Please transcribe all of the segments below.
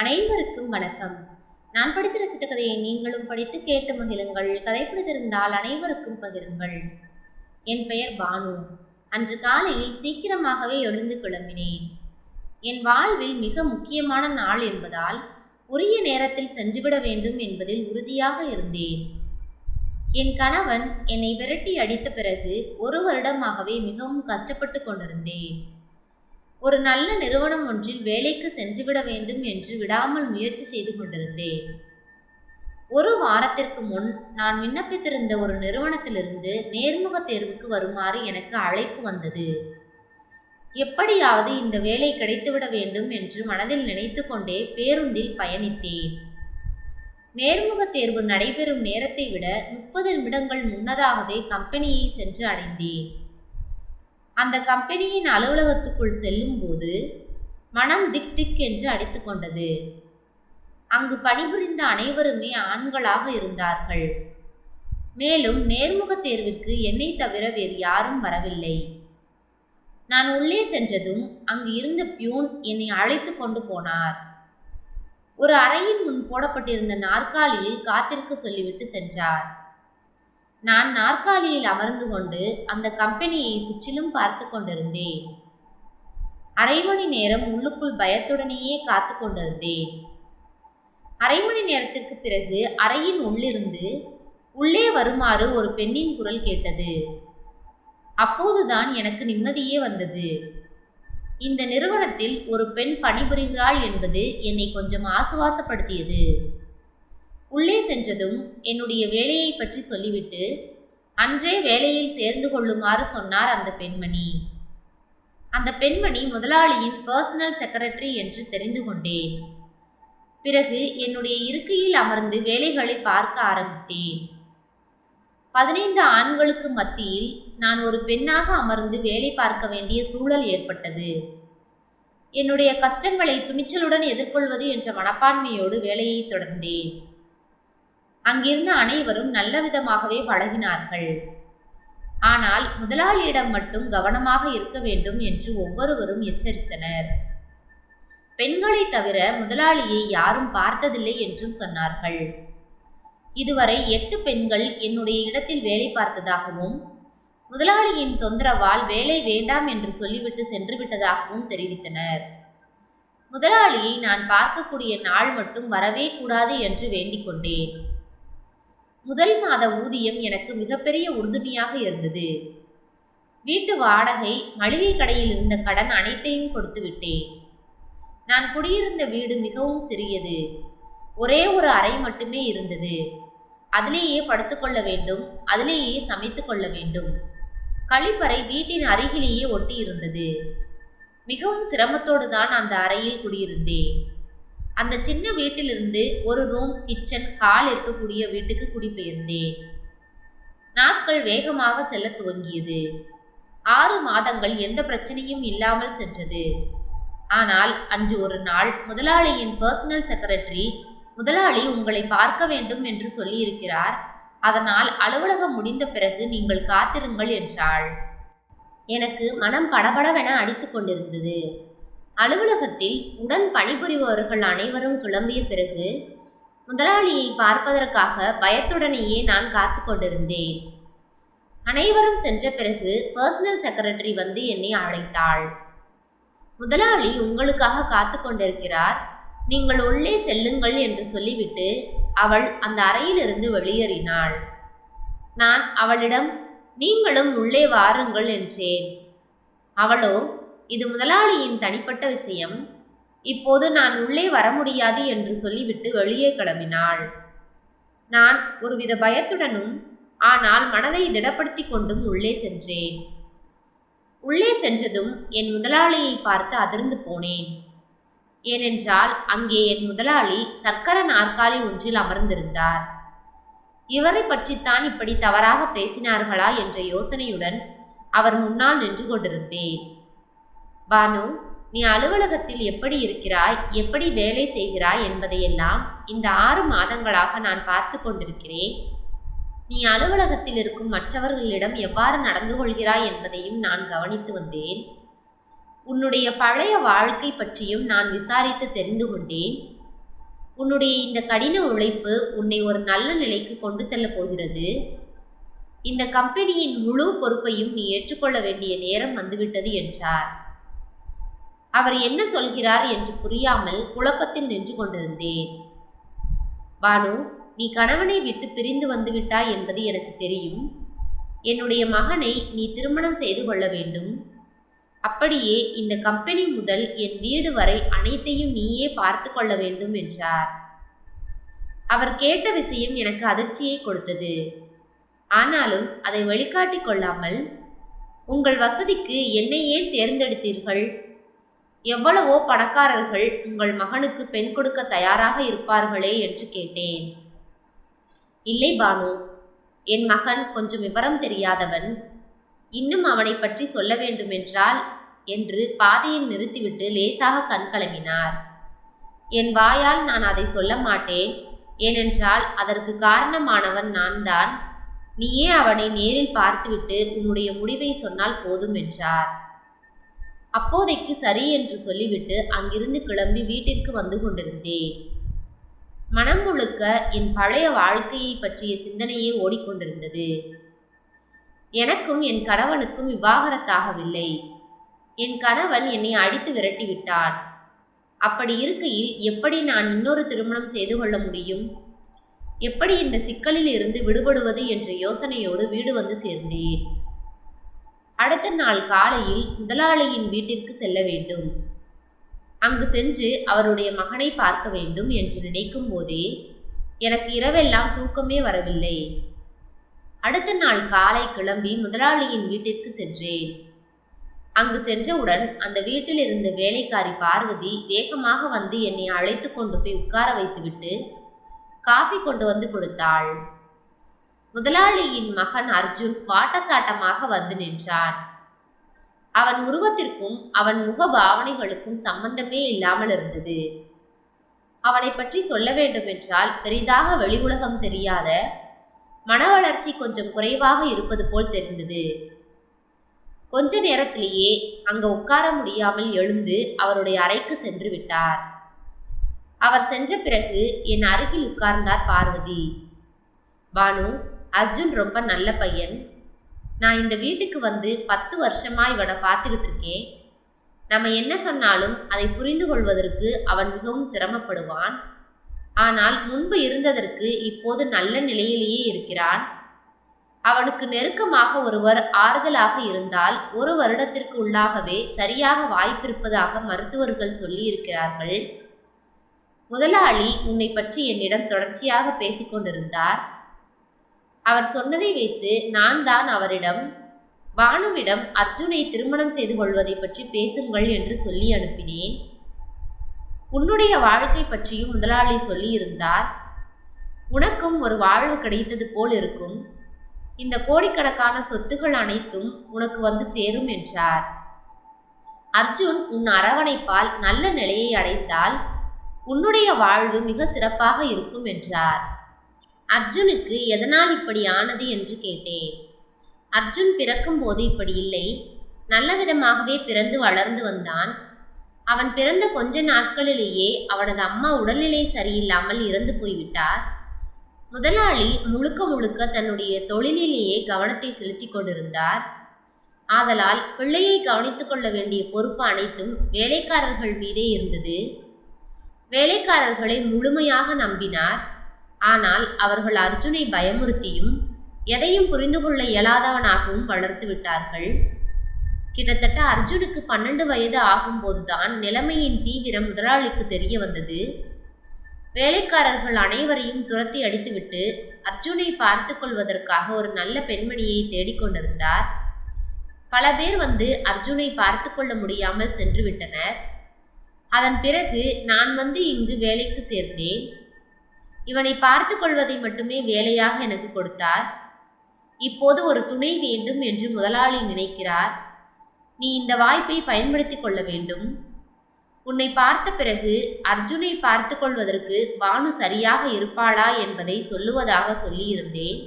அனைவருக்கும் வணக்கம். நான் படித்து ரசித்த கதையை நீங்களும் படித்து கேட்டு மகிழுங்கள். கதை பிடித்திருந்தால் அனைவருக்கும் பகிருங்கள். என் பெயர் பானு. அன்று காலையில் சீக்கிரமாகவே எழுந்து கிளம்பினேன். என் வாழ்வில் மிக முக்கியமான நாள் என்பதால் உரிய நேரத்தில் சென்றுவிட வேண்டும் என்பதில் உறுதியாக இருந்தேன். என் கணவன் என்னை விரட்டி அடித்த பிறகு ஒரு வருடமாகவே மிகவும் கஷ்டப்பட்டு கொண்டிருந்தேன். ஒரு நல்ல நிறுவனம் ஒன்றில் வேலைக்கு சென்றுவிட வேண்டும் என்று விடாமல் முயற்சி செய்து கொண்டிருந்தேன். ஒரு வாரத்திற்கு முன் நான் விண்ணப்பித்திருந்த ஒரு நிறுவனத்திலிருந்து நேர்முக தேர்வுக்கு வருமாறு எனக்கு அழைப்பு வந்தது. எப்படியாவது இந்த வேலை கிடைத்துவிட வேண்டும் என்று மனதில் நினைத்து கொண்டே பேருந்தில் பயணித்தேன். நேர்முக தேர்வு நடைபெறும் நேரத்தை விட முப்பது நிமிடங்கள் முன்னதாகவே கம்பெனியை சென்று அடைந்தேன். அந்த கம்பெனியின் அலுவலகத்துக்குள் செல்லும்போது மனம் திக் திக் என்று அடித்துக்கொண்டது அங்கு பணிபுரிந்த அனைவருமே ஆண்களாக இருந்தார்கள். மேலும் நேர்முக தேர்விற்கு என்னை தவிர வேறு யாரும் வரவில்லை. நான் உள்ளே சென்றதும் அங்கு இருந்த பியூன் என்னை அழைத்து கொண்டு போனார். ஒரு அறையின் முன் போடப்பட்டிருந்த நாற்காலியில் காத்திருக்க சொல்லிவிட்டு சென்றார். நான் நாற்காலியில் அமர்ந்து கொண்டு அந்த கம்பெனியை சுற்றிலும் பார்த்து கொண்டிருந்தேன். அரை மணி நேரம் உள்ளுக்குள் பயத்துடனேயே காத்து கொண்டிருந்தேன். அரை மணி நேரத்திற்கு பிறகு அறையின் உள்ளிருந்து உள்ளே வருமாறு ஒரு பெண்ணின் குரல் கேட்டது. அப்போதுதான் எனக்கு நிம்மதியே வந்தது. இந்த நிறுவனத்தில் ஒரு பெண் பணிபுரிகிறாள் என்பது என்னை கொஞ்சம் ஆசுவாசப்படுத்தியது. உள்ளே சென்றதும் என்னுடைய வேலையை பற்றி சொல்லிவிட்டு அன்றே வேலையில் சேர்ந்து கொள்ளுமாறு சொன்னார் அந்த பெண்மணி. அந்த பெண்மணி முதலாளியின் பர்சனல் செக்ரட்டரி என்று தெரிந்து கொண்டேன். பிறகு என்னுடைய இருக்கையில் அமர்ந்து வேலைகளை பார்க்க ஆரம்பித்தேன். பதினைந்து ஆண்களுக்கு மத்தியில் நான் ஒரு பெண்ணாக அமர்ந்து வேலை பார்க்க வேண்டிய சூழல் ஏற்பட்டது. என்னுடைய கஷ்டங்களை துணிச்சலுடன் எதிர்கொள்வது என்ற மனப்பான்மையோடு வேலையை தொடர்ந்தேன். அங்கிருந்த அனைவரும் நல்ல விதமாகவே பழகினார்கள். ஆனால் முதலாளியிடம் மட்டும் கவனமாக இருக்க வேண்டும் என்று ஒவ்வொருவரும் எச்சரித்தனர். பெண்களை தவிர முதலாளியை யாரும் பார்த்ததில்லை என்றும் சொன்னார்கள். இதுவரை எட்டு பெண்கள் என்னுடைய இடத்தில் வேலை பார்த்ததாகவும் முதலாளியின் தொந்தரவால் வேலை வேண்டாம் என்று சொல்லிவிட்டு சென்று விட்டதாகவும் தெரிவித்தனர். முதலாளியை நான் பார்க்கக்கூடிய நாள் மட்டும் வரவே கூடாது என்று வேண்டிக் கொண்டேன் முதல் மாத ஊதியம் எனக்கு மிகப்பெரிய உறுதுணையாக இருந்தது. வீட்டு வாடகை மளிகை கடையில் இருந்த கடன் அனைத்தையும் கொடுத்து விட்டேன். நான் குடியிருந்த வீடு மிகவும் சிறியது. ஒரே ஒரு அறை மட்டுமே இருந்தது. அதிலேயே படுத்துக்கொள்ள வேண்டும் அதிலேயே சமைத்து கொள்ள வேண்டும். கழிப்பறை வீட்டின் அருகிலேயே ஒட்டி இருந்தது மிகவும் சிரமத்தோடு தான் அந்த அறையில் குடியிருந்தேன். அந்த சின்ன வீட்டிலிருந்து ஒரு ரூம் கிச்சன் ஹால் இருக்கக்கூடிய வீட்டுக்கு குடிபெயர்ந்தேன். நாட்கள் வேகமாக செல்ல துவங்கியது. ஆறு மாதங்கள் எந்த பிரச்சனையும் இல்லாமல் சென்றது. ஆனால் அன்று ஒரு நாள் முதலாளியின் பர்சனல் செக்ரட்டரி முதலாளி உங்களை பார்க்க வேண்டும் என்று சொல்லியிருக்கிறார். அதனால் அலுவலகம் முடிந்த பிறகு நீங்கள் காத்திருங்கள் என்றாள். எனக்கு மனம் படபடவென அடித்து கொண்டிருந்தது. அலுவலகத்தில் உடன் பணிபுரிபவர்கள் அனைவரும் கிளம்பிய பிறகு முதலாளியை பார்ப்பதற்காக பயத்துடனேயே நான் காத்து கொண்டிருந்தேன். அனைவரும் சென்ற பிறகு பர்சனல் செக்ரட்டரி வந்து என்னை அழைத்தாள். முதலாளி உங்களுக்காக காத்து கொண்டிருக்கிறார். நீங்கள் உள்ளே செல்லுங்கள் என்று சொல்லிவிட்டு அவள் அந்த அறையிலிருந்து வெளியேறினாள். நான் அவளிடம் நீங்களும் உள்ளே வாருங்கள் என்றேன். அவளோ இது முதலாளியின் தனிப்பட்ட விஷயம். இப்போது நான் உள்ளே வர முடியாது என்று சொல்லிவிட்டு வெளியே கிளம்பினாள். நான் ஒருவித பயத்துடனும் ஆனால் மனதை திடப்படுத்தி கொண்டும் உள்ளே சென்றேன். உள்ளே சென்றதும் என் முதலாளியை பார்த்து அதிர்ந்து போனேன். ஏனென்றால் அங்கே என் முதலாளி சர்க்கர நாற்காலி ஒன்றில் அமர்ந்திருந்தார். இவரை பற்றித்தான் இப்படி தவறாக பேசினார்களா என்ற யோசனையுடன் அவர் முன்னால் நின்று கொண்டிருந்தேன். பானு நீ அலுவலகத்தில் எப்படி இருக்கிறாய்? எப்படி வேலை செய்கிறாய் என்பதையெல்லாம் இந்த ஆறு மாதங்களாக நான் பார்த்து கொண்டிருக்கிறேன். நீ அலுவலகத்தில் இருக்கும் மற்றவர்களிடம் எவ்வாறு நடந்து கொள்கிறாய் என்பதையும் நான் கவனித்து வந்தேன். உன்னுடைய பழைய வாழ்க்கை பற்றியும் நான் விசாரித்து தெரிந்து கொண்டேன். உன்னுடைய இந்த கடின உழைப்பு உன்னை ஒரு நல்ல நிலைக்கு கொண்டு செல்லப் போகிறது. இந்த கம்பெனியின் முழு பொறுப்பையும் நீ ஏற்றுக்கொள்ள வேண்டிய நேரம் வந்துவிட்டது என்றார். அவர் என்ன சொல்கிறார் என்று புரியாமல் குழப்பத்தில் நின்று கொண்டிருந்தேன். பானு நீ கணவனை விட்டு பிரிந்து வந்துவிட்டாய் என்பது எனக்கு தெரியும். என்னுடைய மகனை நீ திருமணம் செய்து கொள்ள வேண்டும். அப்படியே இந்த கம்பெனி முதல் என் வீடு வரை அனைத்தையும் நீயே பார்த்து கொள்ள வேண்டும் என்றார். அவர் கேட்ட விஷயம் எனக்கு அதிர்ச்சியை கொடுத்தது. ஆனாலும் அதை வழிகாட்டி கொள்ளாமல் உங்கள் வசதிக்கு என்னை ஏன் தேர்ந்தெடுத்தீர்கள்? எவ்வளவோ பணக்காரர்கள் உங்கள் மகனுக்கு பெண் கொடுக்க தயாராக இருப்பார்களே என்று கேட்டேன். இல்லை பானு என் மகன் கொஞ்சம் விவரம் தெரியாதவன். இன்னும் அவனை பற்றி சொல்ல வேண்டுமென்றால் என்று பாதையில் நிறுத்திவிட்டு லேசாக கண் கலங்கினார். என் வாயால் நான் அதை சொல்ல மாட்டேன். ஏனென்றால் அதற்கு காரணமானவன் நான் தான் நீயே அவனை நேரில் பார்த்துவிட்டு உன்னுடைய முடிவை சொன்னால் போதும் என்றார். அப்போதைக்கு சரி என்று சொல்லிவிட்டு அங்கிருந்து கிளம்பி வீட்டிற்கு வந்து கொண்டிருந்தேன். மனம் முழுக்க என் பழைய வாழ்க்கையை பற்றிய சிந்தனையே ஓடிக்கொண்டிருந்தது. எனக்கும் என் கணவனுக்கும் விவாகரத்தாகவில்லை. என் கணவன் என்னை அடித்து விரட்டிவிட்டான். அப்படி இருக்கையில் எப்படி நான் இன்னொரு திருமணம் செய்து கொள்ள முடியும்? எப்படி இந்த சிக்கலில் இருந்து விடுபடுவது என்ற யோசனையோடு வீடு வந்து சேர்ந்தேன். அடுத்த நாள் காலையில் முதலாளியின் வீட்டிற்கு செல்ல வேண்டும். அங்கு சென்று அவருடைய மகனை பார்க்க வேண்டும் என்று நினைக்கும் போதே எனக்கு இரவெல்லாம் தூக்கமே வரவில்லை. அடுத்த நாள் காலை கிளம்பி முதலாளியின் வீட்டிற்கு சென்றேன். அங்கு சென்றவுடன் அந்த வீட்டில் இருந்த வேலைக்காரி பார்வதி வேகமாக வந்து என்னை அழைத்து கொண்டு போய் உட்கார வைத்துவிட்டு காஃபி கொண்டு வந்து கொடுத்தாள். முதலாளியின் மகன் அர்ஜுன் வாட்டசாட்டமாக வந்து நின்றான். அவன் உருவத்திற்கும் அவன் முக பாவனைகளுக்கும் சம்பந்தமே இல்லாமல் இருந்தது. அவனை பற்றி சொல்ல வேண்டுமென்றால் பெரிதாக வெளி உலகம் தெரியாத மன வளர்ச்சி கொஞ்சம் குறைவாக இருப்பது போல் தெரிந்தது. கொஞ்ச நேரத்திலேயே அங்கு உட்கார முடியாமல் எழுந்து அவருடைய அறைக்கு சென்று விட்டார். அவர் சென்ற பிறகு என் அருகில் உட்கார்ந்தார் பார்வதி. பானு அர்ஜுன் ரொம்ப நல்ல பையன். நான் இந்த வீட்டுக்கு வந்து பத்து வருஷமா இவனை பார்த்துக்கிட்டு இருக்கேன். நம்ம என்ன சொன்னாலும் அதை புரிந்து கொள்வதற்கு அவன் மிகவும் சிரமப்படுவான். ஆனால் முன்பு இருந்ததற்கு இப்போது நல்ல நிலையிலேயே இருக்கிறான். அவனுக்கு நெருக்கமாக ஒருவர் ஆறுதலாக இருந்தால் ஒரு வருடத்திற்கு உள்ளாகவே சரியாக வாய்ப்பிருப்பதாக மருத்துவர்கள் சொல்லியிருக்கிறார்கள். முதலாளி உன்னை பற்றி என்னிடம் தொடர்ச்சியாக பேசிக்கொண்டிருந்தார். அவர் சொன்னதை வைத்து நான் தான் அவரிடம் பானுவிடம் அர்ஜுனை திருமணம் செய்து கொள்வதை பற்றி பேசுங்கள் என்று சொல்லி அனுப்பினேன். உன்னுடைய வாழ்க்கை பற்றியும் முதலாளி சொல்லியிருந்தார் உனக்கும் ஒரு வாழ்வு கிடைத்தது போல் இருக்கும். இந்த கோடிக்கணக்கான சொத்துகள் அனைத்தும் உனக்கு வந்து சேரும் என்றார். அர்ஜுன் உன் அரவணைப்பால் நல்ல நிலையை அடைந்தால் உன்னுடைய வாழ்வு மிக சிறப்பாக இருக்கும் என்றார். அர்ஜுனுக்கு எதனால் இப்படி ஆனது என்று கேட்டேன். அர்ஜுன் பிறக்கும்போது இப்படி இல்லை. நல்ல விதமாகவே பிறந்து வளர்ந்து வந்தான். அவன் பிறந்த கொஞ்ச நாட்களிலேயே அவனது அம்மா உடல்நிலை சரியில்லாமல் இறந்து போய்விட்டார் முதலாளி முழுக்க முழுக்க தன்னுடைய தொழிலிலேயே கவனத்தை செலுத்தி கொண்டிருந்தார். ஆதலால் பிள்ளையை கவனித்துக் கொள்ள வேண்டிய பொறுப்பு அனைத்தும் வேலைக்காரர்கள் மீதே இருந்தது. வேலைக்காரர்களை முழுமையாக நம்பினார். ஆனால் அவர்கள் அர்ஜுனை பயமுறுத்தியும் எதையும் புரிந்து கொள்ள இயலாதவனாகவும் வளர்த்து விட்டார்கள். கிட்டத்தட்ட அர்ஜுனுக்கு பன்னெண்டு வயது ஆகும்போதுதான் நிலைமையின் தீவிரம் முதலாளிக்கு தெரிய வந்தது. வேலைக்காரர்கள் அனைவரையும் துரத்தி அடித்துவிட்டு அர்ஜுனை பார்த்து கொள்வதற்காக ஒரு நல்ல பெண்மணியை தேடிக்கொண்டிருந்தார் பல பேர் வந்து அர்ஜுனை பார்த்து கொள்ள முடியாமல் சென்று விட்டனர். அதன் பிறகு நான் வந்து இங்கு வேலைக்கு சேர்ந்தேன். இவனை பார்த்து கொள்வதை மட்டுமே வேலையாக எனக்கு கொடுத்தார். இப்போது ஒரு துணை வேண்டும் என்று முதலாளி நினைக்கிறார். நீ இந்த வாய்ப்பை பயன்படுத்தி கொள்ள வேண்டும். உன்னை பார்த்த பிறகு அர்ஜுனை பார்த்து கொள்வதற்கு பானு சரியாக இருப்பாளா என்பதை சொல்லுவதாக சொல்லியிருந்தேன்.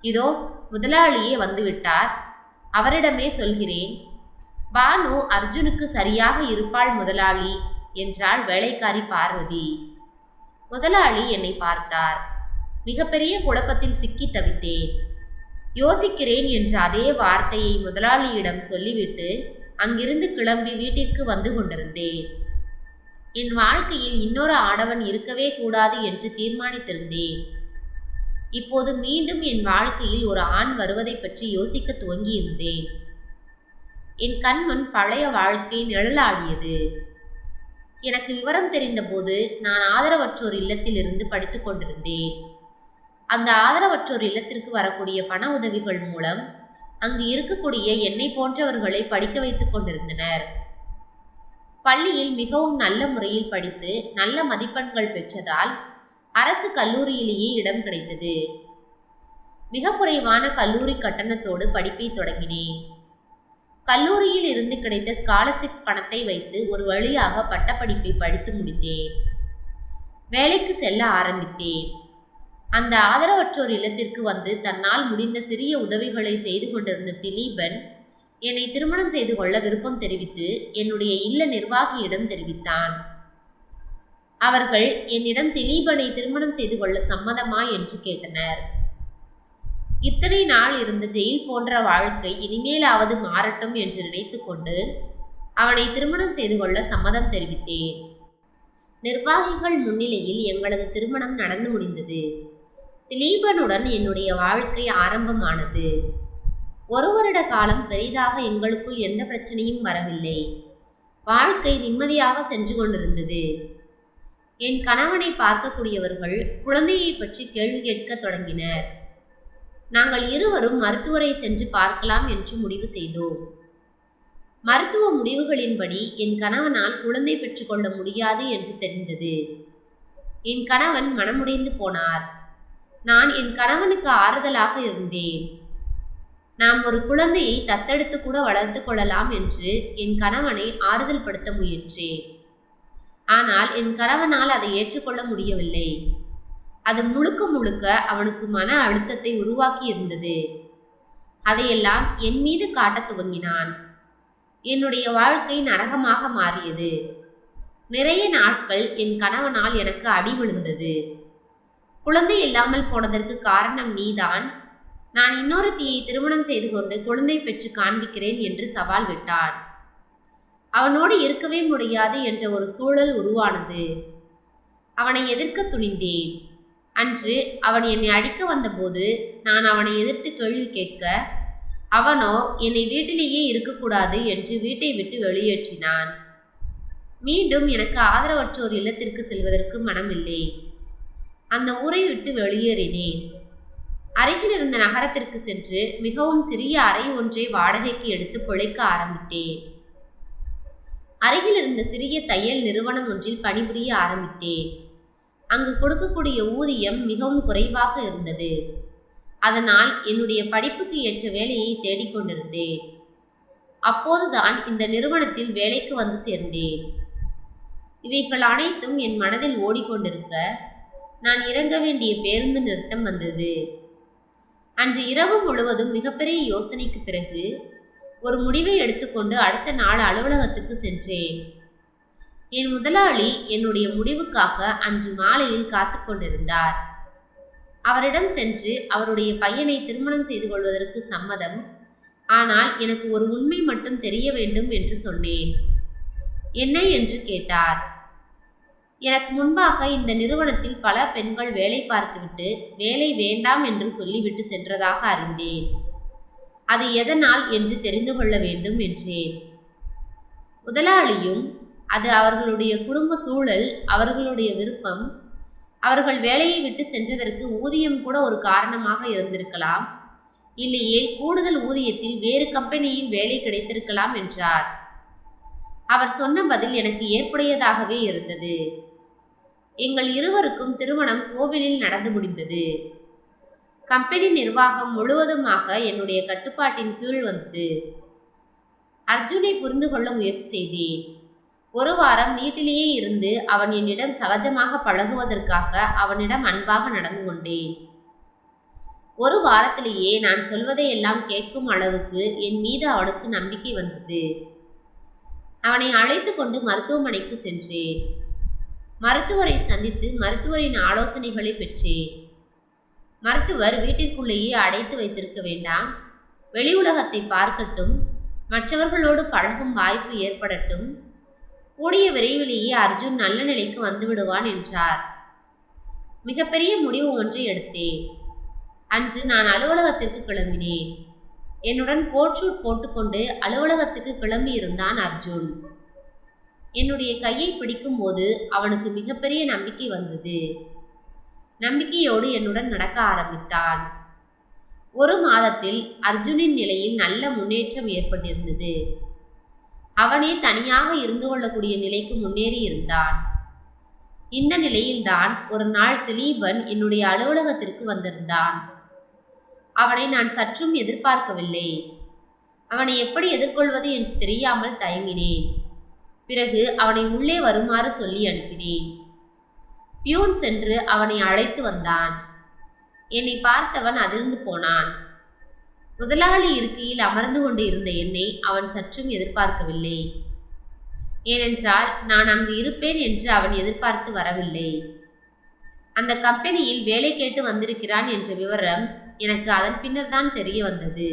இதோ முதலாளியே வந்துவிட்டார். அவரிடமே சொல்கிறேன். பானு அர்ஜுனுக்கு சரியாக இருப்பாள் முதலாளி என்றாள் வேலைக்காரி பார்வதி. முதலாளி என்னை பார்த்தார். மிகப்பெரிய குழப்பத்தில் சிக்கி தவித்தேன். யோசிக்கிறேன் என்ற அதே வார்த்தையை முதலாளியிடம் சொல்லிவிட்டு அங்கிருந்து கிளம்பி வீட்டிற்கு வந்து கொண்டிருந்தேன். என் வாழ்க்கையில் இன்னொரு ஆடவன் இருக்கவே கூடாது என்று தீர்மானித்திருந்தேன். இப்போது மீண்டும் என் வாழ்க்கையில் ஒரு ஆண் வருவதை பற்றி யோசிக்க துவங்கியிருந்தேன். என் கண்முன் பழைய வாழ்க்கை நிழலாடியது. எனக்கு விவரம் தெரிந்தபோது நான் ஆதரவற்றோர் இல்லத்தில் இருந்து படித்து கொண்டிருந்தேன். அந்த ஆதரவற்றோர் இல்லத்திற்கு வரக்கூடிய பண உதவிகள் மூலம் அங்கு இருக்கக்கூடிய என்னை போன்றவர்களை படிக்க வைத்துக் கொண்டிருந்தனர். பள்ளியில் மிகவும் நல்ல முறையில் படித்து நல்ல மதிப்பெண்கள் பெற்றதால் அரசு கல்லூரியிலேயே இடம் கிடைத்தது. மிக குறைவான கல்லூரி கட்டணத்தோடு படிப்பை தொடங்கினேன். கல்லூரியில் இருந்து கிடைத்த ஸ்காலர்ஷிப் பணத்தை வைத்து ஒரு வழியாக பட்டப்படிப்பை படித்து முடித்தேன். வேலைக்கு செல்ல ஆரம்பித்தேன். அந்த ஆதரவற்றோர் இல்லத்திற்கு வந்து தன்னால் முடிந்த சிறிய உதவிகளை செய்து கொண்டிருந்த திலீபன் என்னை திருமணம் செய்து கொள்ள விருப்பம் தெரிவித்து என்னுடைய இல்ல நிர்வாகியிடம் தெரிவித்தான். அவர்கள் என்னிடம் திலீபனை திருமணம் செய்து கொள்ள சம்மதமா? என்று கேட்டனர். இத்தனை நாள் இருந்த ஜெயில் போன்ற வாழ்க்கை இனிமேலாவது மாறட்டும் என்று நினைத்து கொண்டு அவனை திருமணம் செய்து கொள்ள சம்மதம் தெரிவித்தேன். நிர்வாகிகள் முன்னிலையில் எங்களது திருமணம் நடந்து முடிந்தது. திலீபனுடன் என்னுடைய வாழ்க்கை ஆரம்பமானது. ஒரு வருட காலம் பெரிதாக எங்களுக்குள் எந்த பிரச்சனையும் வரவில்லை. வாழ்க்கை நிம்மதியாக சென்று கொண்டிருந்தது. என் கணவனை பார்க்கக்கூடியவர்கள் குழந்தையை பற்றி கேள்வி கேட்க தொடங்கினர். நாங்கள் இருவரும் மருத்துவரை சென்று பார்க்கலாம் என்று முடிவு செய்தோம் மருத்துவ முடிவுகளின்படி என் கணவனால் குழந்தை பெற்றுக்கொள்ள முடியாது என்று தெரிந்தது. என் கணவன் மனமுடைந்து போனார். நான் என் கணவனுக்கு ஆறுதலாக இருந்தேன். நாம் ஒரு குழந்தையை தத்தெடுத்து கூட வளர்த்து கொள்ளலாம் என்று என் கணவனை ஆறுதல் படுத்த முயன்றேன். ஆனால் என் கணவனால் அதை ஏற்றுக்கொள்ள முடியவில்லை. அது முழுக்க முழுக்க அவனுக்கு மன அழுத்தத்தை உருவாக்கி இருந்தது அதையெல்லாம் என் மீது காட்டத் துவங்கினான். என்னுடைய வாழ்க்கை நரகமாக மாறியது. நிறைய நாட்கள் என் கணவனால் எனக்கு அடி விழுந்தது. குழந்தை இல்லாமல் போனதற்கு காரணம் நீதான். நான் இன்னொருத்தியை திருமணம் செய்து கொண்டு குழந்தை பெற்று காண்பிக்கிறேன் என்று சவால் விட்டான். அவனோடு இருக்கவே முடியாது என்ற ஒரு சூழல் உருவானது. அவனை எதிர்க்க துணிந்தேன். அன்று அவன் என்னை அடிக்க வந்தபோது நான் அவனை எதிர்த்து கேள்வி கேட்க அவனோ என்னை வீட்டிலேயே இருக்கக்கூடாது என்று வீட்டை விட்டு வெளியேற்றினான். மீண்டும் எனக்கு ஆதரவற்றோர் இல்லத்திற்கு செல்வதற்கு மனமில்லை. அந்த ஊரை விட்டு வெளியேறினேன். அருகில் இருந்த நகரத்திற்கு சென்று மிகவும் சிறிய அறை ஒன்றை வாடகைக்கு எடுத்து பிழைக்க ஆரம்பித்தேன். அருகில் இருந்த சிறிய தையல் நிறுவனம் ஒன்றில் பணிபுரிய ஆரம்பித்தேன். அங்கு கொடுக்கக்கூடிய ஊதியம் மிகவும் குறைவாக இருந்தது. அதனால் என்னுடைய படிப்புக்கு ஏற்ற வேலையை தேடிக்கொண்டிருந்தேன் அப்போதுதான் இந்த நிறுவனத்தில் வேலைக்கு வந்து சேர்ந்தேன். இவைகள் அனைத்தும் என் மனதில் ஓடிக்கொண்டிருக்க நான் இறங்க வேண்டிய பேருந்து நிறுத்தம் வந்தது. அன்று இரவு முழுவதும் மிகப்பெரிய யோசனைக்கு பிறகு ஒரு முடிவை எடுத்துக்கொண்டு அடுத்த நாள் அலுவலகத்துக்கு சென்றேன். என் முதலாளி என்னுடைய முடிவுக்காக அன்று மாலையில் காத்து கொண்டிருந்தார். அவரிடம் சென்று அவருடைய பையனை திருமணம் செய்து கொள்வதற்கு சம்மதம். ஆனால் எனக்கு ஒரு உண்மை மட்டும் தெரிய வேண்டும் என்று சொன்னேன். என்ன என்று கேட்டார். எனக்கு முன்பாக இந்த நிறுவனத்தில் பல பெண்கள் வேலை பார்த்துவிட்டு வேலை வேண்டாம் என்று சொல்லிவிட்டு சென்றதாக அறிந்தேன். அது எதனால் என்று தெரிந்து கொள்ள வேண்டும் என்றேன். முதலாளியும் அது அவர்களுடைய குடும்ப சூழல் அவர்களுடைய விருப்பம். அவர்கள் வேலையை விட்டு சென்றதற்கு ஊதியம் கூட ஒரு காரணமாக இருந்திருக்கலாம். இல்லையே கூடுதல் ஊதியத்தில் வேறு கம்பெனியில் வேலை கிடைத்திருக்கலாம் என்றார். அவர் சொன்ன பதில் எனக்கு ஏற்புடையதாகவே இருந்தது. எங்கள் இருவருக்கும் திருமணம் கோவிலில் நடந்து முடிந்தது. கம்பெனி நிர்வாகம் முழுவதுமாக என்னுடைய கட்டுப்பாட்டின் கீழ் வந்தது அர்ஜுனை புரிந்து கொள்ள முயற்சி செய்தேன். ஒரு வாரம் வீட்டிலேயே இருந்து அவன் என்னிடம் சகஜமாக பழகுவதற்காக அவனிடம் அன்பாக நடந்து கொண்டேன். ஒரு வாரத்திலேயே நான் சொல்வதையெல்லாம் கேட்கும் அளவுக்கு என் மீது அவனுக்கு நம்பிக்கை வந்தது. அவனை அழைத்து கொண்டு மருத்துவமனைக்கு சென்றேன். மருத்துவரை சந்தித்து மருத்துவரின் ஆலோசனைகளை பெற்றேன். மருத்துவர் வீட்டிற்குள்ளேயே அடைத்து வைத்திருக்க வேண்டாம். வெளி உலகத்தை பார்க்கட்டும் மற்றவர்களோடு பழகும் வாய்ப்பு ஏற்படட்டும் கூடிய விரைவிலேயே அர்ஜுன் நல்ல நிலைக்கு வந்து விடுவான் என்றார். மிகப்பெரிய முடிவு ஒன்றை எடுத்தேன். அன்று நான் அலுவலகத்திற்கு கிளம்பினேன். என்னுடன் கோட் ஷூட் போட்டுக்கொண்டு அலுவலகத்துக்கு கிளம்பி இருந்தான் அர்ஜுன். என்னுடைய கையை பிடிக்கும்போது அவனுக்கு மிகப்பெரிய நம்பிக்கை வந்தது. நம்பிக்கையோடு என்னுடன் நடக்க ஆரம்பித்தான். ஒரு மாதத்தில் அர்ஜுனின் நிலையில் நல்ல முன்னேற்றம் ஏற்பட்டிருந்தது. அவனே தனியாக இருந்து கொள்ளக்கூடிய நிலைக்கு முன்னேறி இருந்தான். இந்த நிலையில்தான் ஒரு நாள் திலீபன் என்னுடைய அலுவலகத்திற்கு வந்திருந்தான். அவனை நான் சற்றும் எதிர்பார்க்கவில்லை. அவனை எப்படி எதிர்கொள்வது என்று தெரியாமல் தயங்கினேன். பிறகு அவனை உள்ளே வருமாறு சொல்லி அனுப்பினேன். பியூன் சென்று அவனை அழைத்து வந்தான். என்னை பார்த்தவன் அதிர்ந்து போனான். முதலாளி இருக்கையில் அமர்ந்து கொண்டு இருந்த என்னை அவன் சற்றும் எதிர்பார்க்கவில்லை. ஏனென்றால் நான் அங்கு இருப்பேன் என்று அவன் எதிர்பார்த்து வரவில்லை. அந்த கம்பெனியில் வேலை கேட்டு வந்திருக்கிறான் என்ற விவரம் எனக்கு அதன் பின்னர் தான் தெரிய வந்தது.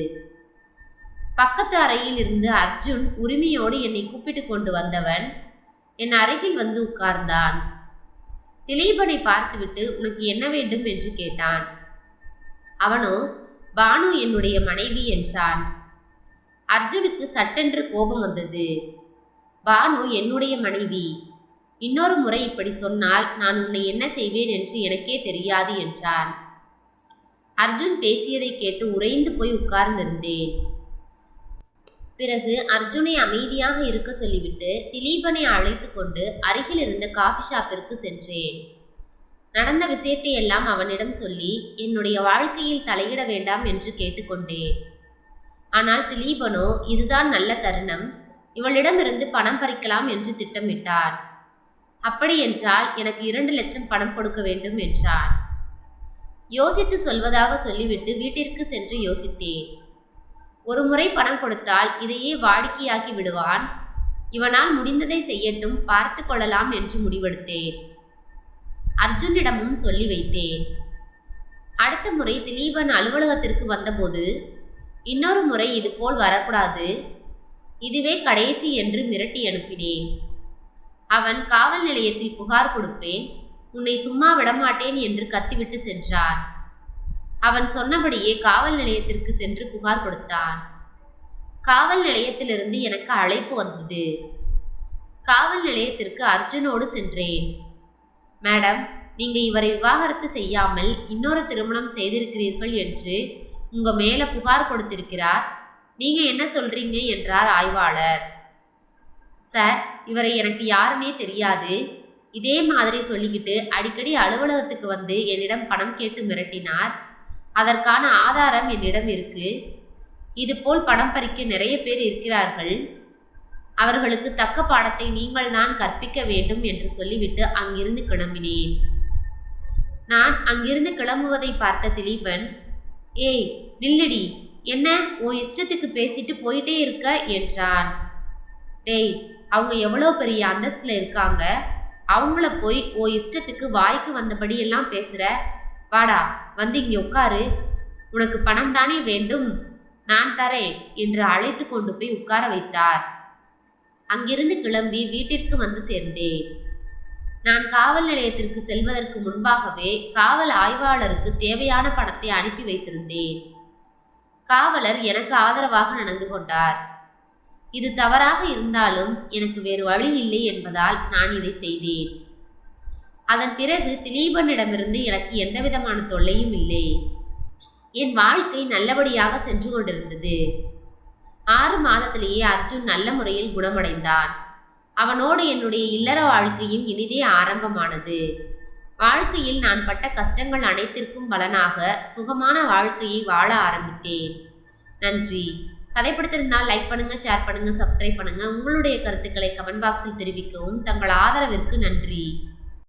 பக்கத்து அறையில் இருந்து அர்ஜுன் உரிமையோடு என்னை கூப்பிட்டு கொண்டு வந்தவன் என் அருகில் வந்து உட்கார்ந்தான். திலீபனை பார்த்துவிட்டு உனக்கு என்ன வேண்டும்? என்று கேட்டான். அவனோ பானு என்னுடைய மனைவி என்றான். அர்ஜுனுக்கு சட்டென்று கோபம் வந்தது. பானு என்னுடைய மனைவி இன்னொரு முறை இப்படி சொன்னால் நான் உன்னை என்ன செய்வேன் என்று எனக்கே தெரியாது என்றான். அர்ஜுன் பேசியதை கேட்டு உறைந்து போய் உட்கார்ந்திருந்தேன். பிறகு அர்ஜுனை அமைதியாக இருக்க சொல்லிவிட்டு திலீபனை அழைத்து கொண்டு அருகில் இருந்த காஃபி ஷாப்பிற்கு சென்றேன். நடந்த விஷயத்தை எல்லாம் அவனிடம் சொல்லி என்னுடைய வாழ்க்கையில் தலையிட வேண்டாம் என்று கேட்டுக்கொண்டேன். ஆனால் திலீபனோ இதுதான் நல்ல தருணம். இவளிடமிருந்து பணம் பறிக்கலாம் என்று திட்டமிட்டார். அப்படி என்றால் எனக்கு இரண்டு லட்சம் பணம் கொடுக்க வேண்டும் என்றான். யோசித்து சொல்வதாக சொல்லிவிட்டு வீட்டிற்கு சென்று யோசித்தேன். ஒரு முறை பணம் கொடுத்தால் இதையே வாடிக்கையாக்கி விடுவான். இவனால் முடிந்ததை செய்யட்டும் பார்த்து கொள்ளலாம் என்று முடிவெடுத்தேன். அர்ஜுனிடமும் சொல்லி வைத்தேன். அடுத்த முறை திலீபன் அலுவலகத்திற்கு வந்தபோது இன்னொரு முறை இதுபோல் வரக்கூடாது. இதுவே கடைசி என்று மிரட்டி அனுப்பினேன். அவன் காவல் நிலையத்தில் புகார் கொடுப்பேன் உன்னை சும்மா விடமாட்டேன் என்று கத்திவிட்டு சென்றான். அவன் சொன்னபடியே காவல் நிலையத்திற்கு சென்று புகார் கொடுத்தான். காவல் நிலையத்திலிருந்து எனக்கு அழைப்பு வந்தது. காவல் நிலையத்திற்கு அர்ஜுனோடு சென்றேன். மேடம் நீங்க இவரை விவாகரத்து செய்யாமல் இன்னொரு திருமணம் செய்திருக்கிறீர்கள் என்று உங்க மேல புகார் கொடுத்திருக்கிறார். நீங்க என்ன சொல்றீங்க என்றார் ஆய்வாளர். சார் இவரை எனக்கு யாருன்னே தெரியாது. இதே மாதிரி சொல்லிக்கிட்டு அடிக்கடி அலுவலகத்துக்கு வந்து என்னிடம் பணம் கேட்டு மிரட்டினார். அதற்கான ஆதாரம் என்னிடம் இருக்கு. இதுபோல் பணம் பறிக்க நிறைய பேர் இருக்கிறார்கள். அவர்களுக்கு தக்க பாடத்தை நீங்கள் தான் கற்பிக்க வேண்டும் என்று சொல்லிவிட்டு அங்கிருந்து கிளம்பினேன். நான் அங்கிருந்து கிளம்புவதை பார்த்த திலீபன் ஏய் நில்லடி என்ன உன் இஷ்டத்துக்கு பேசிட்டு போயிட்டே இருக்க? என்றான். டேய் அவங்க எவ்வளோ பெரிய அந்தஸ்தில் இருக்காங்க. அவங்கள போய் ஓ இஷ்டத்துக்கு வாய்க்கு வந்தபடி எல்லாம் பேசுற. வாடா வந்து இங்கே உட்காரு. உனக்கு பணம் தானே வேண்டும்? நான் தரேன் என்று அழைத்து கொண்டு போய் உட்கார வைத்தார். அங்கிருந்து கிளம்பி வீட்டிற்கு வந்து சேர்ந்தேன். நான் காவல் நிலையத்திற்கு செல்வதற்கு முன்பாகவே காவல் ஆய்வாளருக்கு தேவையான பணத்தை அனுப்பி வைத்திருந்தேன். காவலர் எனக்கு ஆதரவாக நடந்து கொண்டார். இது தவறாக இருந்தாலும் எனக்கு வேறு வழி இல்லை என்பதால் நான் இதை செய்தேன். அதன் பிறகு திலீபனிடமிருந்து எனக்கு எந்தவிதமான தொல்லையும் இல்லை. என் வாழ்க்கை நல்லபடியாக சென்று கொண்டிருந்தது. ஆறு மாதத்திலேயே அர்ஜுன் நல்ல முறையில் குணமடைந்தான். அவனோடு என்னுடைய இல்லற வாழ்க்கையும் இனிதே ஆரம்பமானது. வாழ்க்கையில் நான் பட்ட கஷ்டங்கள் அனைத்திற்கும் பலனாக சுகமான வாழ்க்கையை வாழ ஆரம்பித்தேன். நன்றி. கதை பிடித்திருந்தால் லைக் பண்ணுங்க ஷேர் பண்ணுங்க சப்ஸ்கிரைப் பண்ணுங்க. உங்களுடைய கருத்துக்களை கமெண்ட் பாக்ஸில் தெரிவிக்கவும் தங்கள் ஆதரவிற்கு நன்றி.